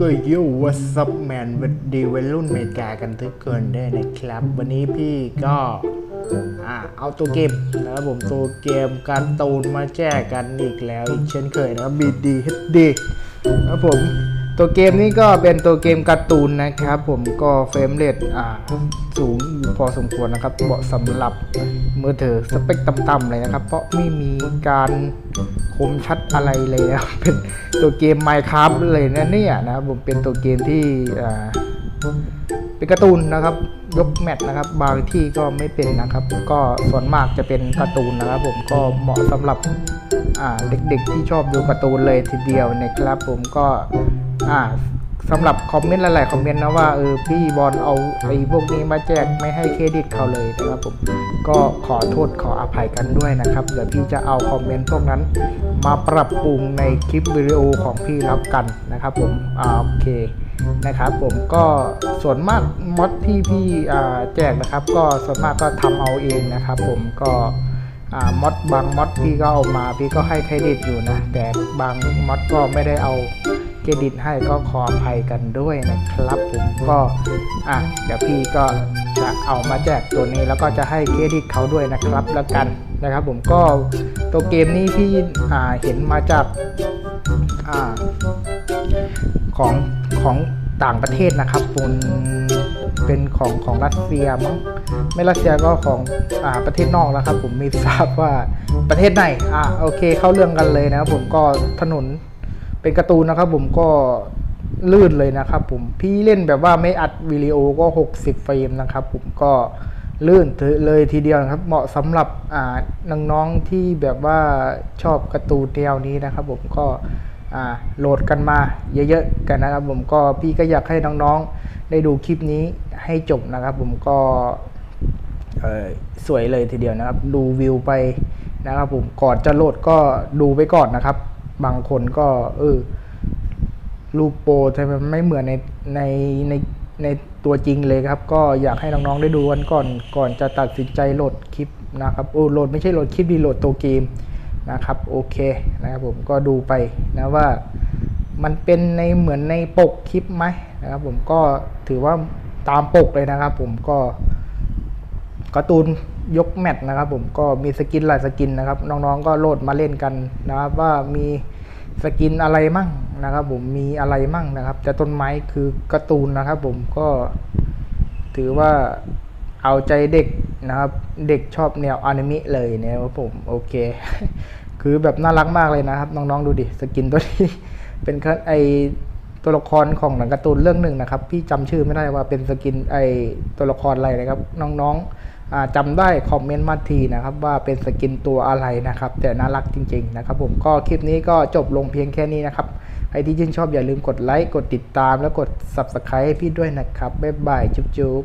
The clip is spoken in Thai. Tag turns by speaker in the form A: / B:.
A: ก็ยูวัซับแมนวันดีวัยรุ่นเมกากันทุกคนได้นะครับ วันนี้พี่ก็เอาตัวเกมนะครับผมตัวเกมการ์ตูนมาแจกกันอีกแล้วอีกเช่นเคยนะครับ BDHD นะผม ตัวเกมนี้ก็เป็นตัวเกมการ์ตูนนะครับ ผมก็เฟรมเรทอ่าสูงอยู่พอสมควรนะครับเหมาะสำหรับมือถือสเปคต่ำๆเลยนะครับ เพราะไม่มีการคมชัดอะไรเลยนะเป็นตัวเกม Minecraft เลยนะเนี่ยนะครับผมเป็นตัวเกมที่อ่า เป็นการ์ตูนนะครับ ยกแมทนะครับ บางที่ก็ไม่เป็นนะครับ ก็ส่วนมากจะเป็นการ์ตูนนะครับ ผมก็เหมาะสำหรับเด็กๆที่ชอบดูการ์ตูนเลยทีเดียวนะครับ ผมก็อ่าสำหรับคอมเมนต์หลายๆคอมเมนต์นะว่าเออพี่บอลเอาไอ้พวกนี้มาแจกไม่ให้เครดิตเขาเลยนะครับผม ก็ขอโทษขออภัยกันด้วยนะครับ เดี๋ยวพี่จะเอาคอมเมนต์พวกนั้น มาปรับปรุงในคลิปวิดีโอของพี่รับกันนะครับผมอ่าโอเคนะครับผมก็ส่วนมากมอดที่พี่แจกนะครับ ก็ส่วนมากก็ทำเอาเองนะครับ ผมก็มอดบางมอดพี่ก็เอามาพี่ก็ให้เครดิตอยู่นะ แต่บางมอดก็ไม่ได้เอา เครดิตให้ก็ขออภัยกันด้วยนะครับผมก็อะเดี๋ยวพี่ก็จะเอามาแจกตัวนี้แล้วก็จะให้เครดิตเขาด้วยนะครับแล้วกันนะครับผมก็ตัวเกมนี้พี่อ่าเห็นมาจากอ่าของของต่างประเทศนะครับเป็นเป็นของของรัสเซียมั้งไม่รัสเซียก็ของอ่าประเทศนอกแล้วครับผมไม่ทราบว่าประเทศไหนอ่าโอเคเข้าเรื่องกันเลยนะครับผมก็ถนน เป็นการ์ตูนนะครับผมก็ลื่นเลยนะครับผมพี่เล่นแบบว่าไม่อัดวิดีโอก็ 60 เฟรมนะครับผมก็ลื่นเลยทีเดียวนะครับเหมาะสำหรับอ่าน้องๆที่แบบว่าชอบการ์ตูนแนวนี้นะครับ ผมก็อ่าโหลดกันมาเยอะๆกันนะครับ ผมก็พี่ก็อยากให้น้องๆได้ดูคลิปนี้ให้จบนะครับ ผมก็สวยเลยทีเดียวนะครับ ดูวิวไปนะครับ ผมก่อนจะโหลดก็ดูไปก่อนนะครับ บางคนก็ เออรูปโปรทำไหมไม่เหมือนในในในในตัวจริงเลยครับ ก็อยากให้น้องๆได้ดูกันก่อนก่อนจะตัดสินใจโหลดคลิปนะครับโอ้โหลดไม่ใช่โหลดคลิปดีโหลดตัวเกมนะครับโอเคนะครับผมก็ดูไปนะว่ามันเป็นในเหมือนในปกคลิปไหมนะครับผมก็ถือว่าตามปกเลยนะครับผมก็การ์ตูน ยกแมทนะครับผมก็มีสกินหลายสกินนะครับ น้องๆก็โหลดมาเล่นกันนะครับ ว่ามีสกินอะไรมั่งนะครับผมมีอะไรมั่งนะครับ แต่ต้นไม้คือการ์ตูนนะครับ ผมก็ถือว่าเอาใจเด็กนะครับ เด็กชอบแนวอนิเมะเลยเนี่ยครับผมโอเค คือแบบน่ารักมากเลยนะครับ น้องๆดูดิสกินตัวนี้เป็นไอตัวละครของหนังการ์ตูนเรื่องหนึ่งนะครับ พี่จำชื่อไม่ได้ว่าเป็นสกินไอตัวละครอะไรนะครับ น้องๆ จำได้คอมเมนต์มาทีนะครับว่าเป็นสกินตัวอะไรนะครับ แต่น่ารักจริงๆนะครับผมก็คลิปนี้ก็จบลงเพียงแค่นี้นะครับใครที่ชื่นชอบอย่าลืมกดไลค์กดติดตามแล้วกด subscribe ให้พี่ด้วยนะครับบ๊ายบายจุ๊บ